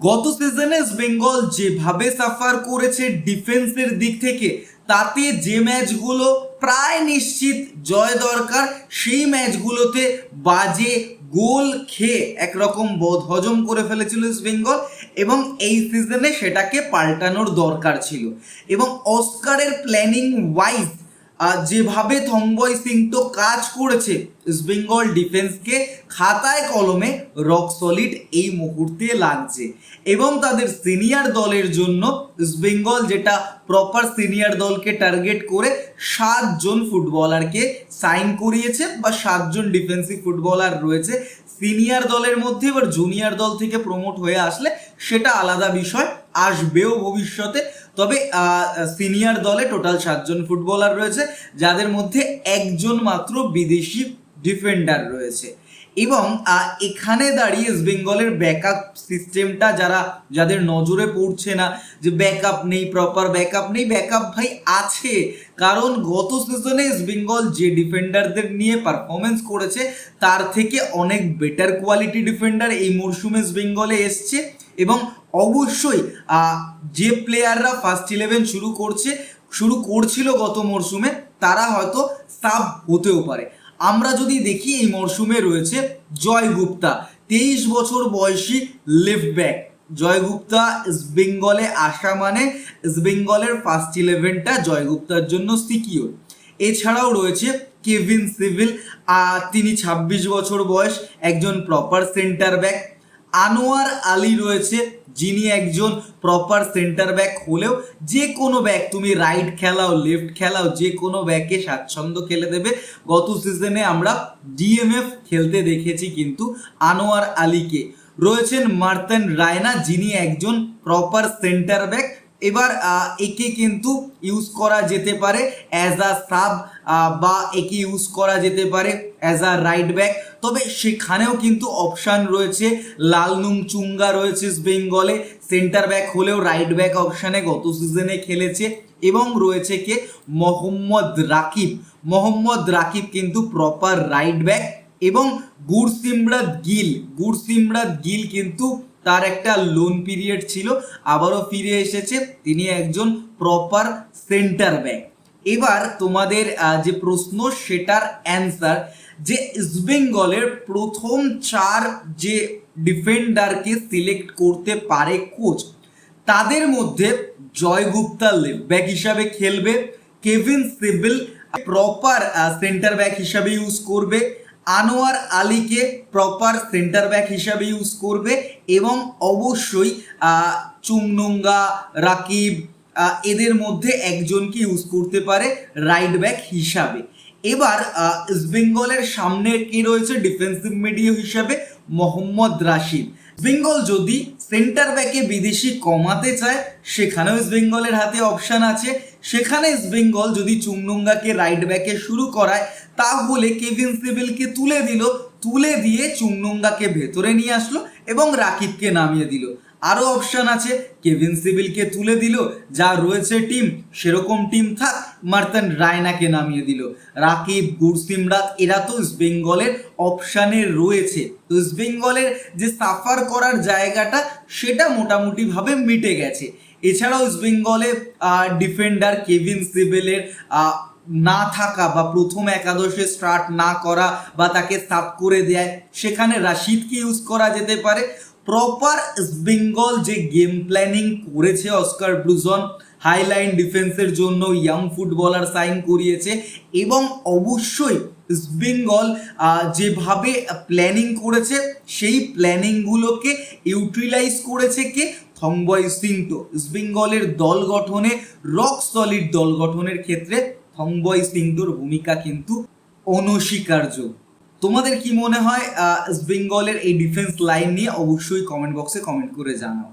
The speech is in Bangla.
গত সিজনে বেঙ্গল যেভাবে সাফার করেছে ডিফেন্সের দিক থেকে, তাতে যে ম্যাচগুলো প্রায় নিশ্চিত জয় দরকার, সেই ম্যাচগুলোতে বাজে গোল খেয়ে একরকম বোধ হজম করে ফেলেছিল বেঙ্গল এবং এই সিজনে সেটাকে পাল্টানোর দরকার ছিল। এবং অস্কারের প্ল্যানিং ওয়াইজ যেভাবে থম্বয় সিং তো কাজ করেছে ইস্ট বেঙ্গল ডিফেন্সকে খাতায় কলমে রক সলিড এই মুহূর্তে লাগছে। এবং তাদের সিনিয়র দলের জন্য ইস্ট বেঙ্গল যেটা প্রপার সিনিয়র দলকে টার্গেট করে সাতজন ফুটবলারকে সাইন করিয়েছে বা সাতজন ডিফেন্সিভ ফুটবলার রয়েছে। সিনিয়র দলের মধ্যে এবার জুনিয়র দল থেকে প্রমোট হয়ে আসলে সেটা আলাদা বিষয়, আসবেও ভবিষ্যতে। তবে সিনিয়র দলে টোটাল সাতজন ফুটবলার রয়েছে, যাদের মধ্যে একজন মাত্র বিদেশি ডিফেন্ডার রয়েছে। এবং এখানে দাঁড়িয়ে ইস্ট বেঙ্গলের ব্যাকআপ সিস্টেমটা যারা, যাদের নজরে পড়ছে না, যে ব্যাকআপ নেই প্রপার ব্যাকআপ নেই ব্যাকআপ ভাই আছে। কারণ, গত সিজনে ইস্ট বেঙ্গল যে ডিফেন্ডারদের নিয়ে পারফরমেন্স করেছে, তার থেকে অনেক বেটার কোয়ালিটি ডিফেন্ডার এই মরশুমে ইস্ট বেঙ্গলে এসছে। এবং অবশ্যই যে প্লেয়াররা ফার্স্ট ইলেভেন শুরু করছে, শুরু করছিল গত মরশুমে তারা হয়তো সাব হতেও পারে। আমরা যদি দেখি এই মরশুমে রয়েছে জয় গুপ্তা, তেইশ বছর বয়সী লেফট ব্যাক জয় গুপ্তা বেঙ্গলে আসা মানে ইস্ট বেঙ্গলের ফার্স্ট ইলেভেনটা জয় গুপ্তার জন্য সিকিওর এছাড়াও রয়েছে কেভিন সিভিল তিনি ২৬ বছর বয়স, একজন proper centre back Anwar Ali রয়েছে, যিনি একজন প্রপার সেন্টার ব্যাক হলেও যে কোনো ব্যাক তুমি রাইট খেলাও লেফট খেলাও, যে কোনো ব্যাকে স্বাচ্ছন্দ্য খেলে দেবে। গত সিজনে আমরা ডিএমএফ খেলতে দেখেছি কিন্তু আনোয়ার আলীকে। রয়েছেন মার্তেন রায়না, যিনি একজন প্রপার সেন্টার ব্যাক এবার একে কিন্তু ইউজ করা যেতে পারে অ্যাজ আ সাব বা একে ইউজ করা যেতে পারে অ্যাজ আ রাইট ব্যাক তবে সেখানেও কিন্তু অপশান রয়েছে। লালনুং চুঙ্গা রয়েছে বেঙ্গলে। সেন্টার ব্যাক হলেও রাইট ব্যাক অপশানে গত সিজনে খেলেছে। এবং রয়েছে কে? মোহাম্মদ রাকিব। মোহাম্মদ রাকিব কিন্তু প্রপার রাইট ব্যাক এবং গুরসিমরাত গিল। গুরসিমরাত গিল কিন্তু তার একটা লোন পিরিয়ড ছিল, আবারও ফিরে এসেছে। তিনি একজন প্রপার সেন্টার ব্যাক এবার তোমাদের যে প্রশ্ন, সেটার অ্যান্সার যে ইস্টবেঙ্গলের প্রথম চার যে ডিফেন্ডারকে সিলেক্ট করতে পারে কোচ তাদের মধ্যে জয় গুপ্তা লেফট ব্যাক হিসাবে খেলবে Kevin Sibille proper centre back হিসাবে ইউজ করবে। আনোয়ার আলীকে প্রপার সেন্টার ব্যাক হিসাবে ইউজ করবে এবং অবশ্যই আহ, চুংনুঙ্গা রাকিব এদের মধ্যে একজনকে ইউজ করতে পারে রাইট ব্যাক হিসাবে। এবার আহ, ইস্ট বেঙ্গলের সামনে কি রয়েছে? ডিফেন্সিভ মিডিয়া হিসাবে মোহাম্মদ রাশিদ। বেঙ্গল যদি সেন্টার ব্যাকে বিদেশি কমাতে চায় সেখানেও ইস্ট বেঙ্গলের হাতে অপশান আছে। সেখানে ইস্ট বেঙ্গল যদি চুমনুঙ্গাকে রাইট ব্যাকে শুরু করায়, তাহলে কেভিন সিভিলকে তুলে দিল, তুলে দিয়ে চুংনুঙ্গাকে ভেতরে নিয়ে আসলো এবং রাকিবকে নামিয়ে দিল। আরও অপশান আছে কেভিন সিভিলকে তুলে দিল, যা রয়েছে টিম সেরকম টিম থাক, মার্তান রায়নাকে নামিয়ে দিল। রাকিব, গুরসিমরাত, এরা তো ইস্ট বেঙ্গলের অপশানে রয়েছে। তো ইস্ট বেঙ্গলের যে সাফার করার জায়গাটা, সেটা মোটামুটিভাবে মিটে গেছে। এছাড়াও ইস্ট বেঙ্গলে ডিফেন্ডার কেভিন সিভিলের আহ, না থাকা বা প্রথম একাদশে স্টার্ট না করা বা তাকে সাফ করে দেয় সেখানে রাশিদকে ইউজ করা যেতে পারে। প্রপার বেঙ্গল যে গেম প্ল্যানিং করেছে অস্কার ব্লুজন হাইলাইন ডিফেন্সের জন্য ইয়াং ফুটবলার সাইন করিয়েছে এবং অবশ্যই বেঙ্গল যেভাবে প্ল্যানিং করেছে, সেই প্ল্যানিংগুলোকে ইউটিলাইজ করেছে কে? থংবয় সিংটো বেঙ্গলের দল গঠনে রক সলিড দল গঠনের ক্ষেত্রে থংবয় সিংটোর ভূমিকা কিন্তু অনস্বীকার্য। তোমাদের কি মনে হয় বেঙ্গলের এই ডিফেন্স লাইন নিয়ে? অবশ্যই কমেন্ট বক্সে কমেন্ট করে জানাও।